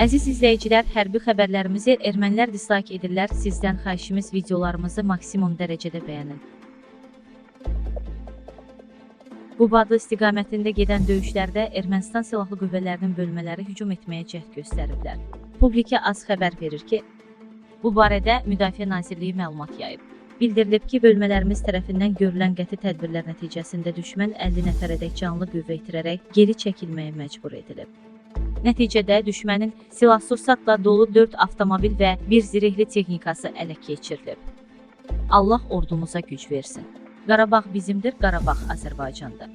Əziz izləyicilər, hərbi xəbərlərimizi ermənilər dislike edirlər. Sizdən xahişimiz videolarımızı maksimum dərəcədə bəyənin. Qubadlı istiqamətində gedən döyüşlərdə Ermənistan silahlı qüvvələrinin bölmələri hücum etməyə cəhd göstəriblər. Publika az xəbər verir ki, bu barədə Müdafiə Nazirliyi məlumat yayıb. Bildirilib ki, bölmələrimiz tərəfindən görülən qəti tədbirlər nəticəsində düşmən 50 nəfərədək canlı qüvvə itirərək geri çəkilməyə məcbur edilib. Nəticədə düşmənin silah-sursatla dolu 4 avtomobil və 1 zirehli texnikası ələ keçirilib. Allah ordumuza güc versin. Qarabağ bizimdir, Qarabağ Azərbaycandır.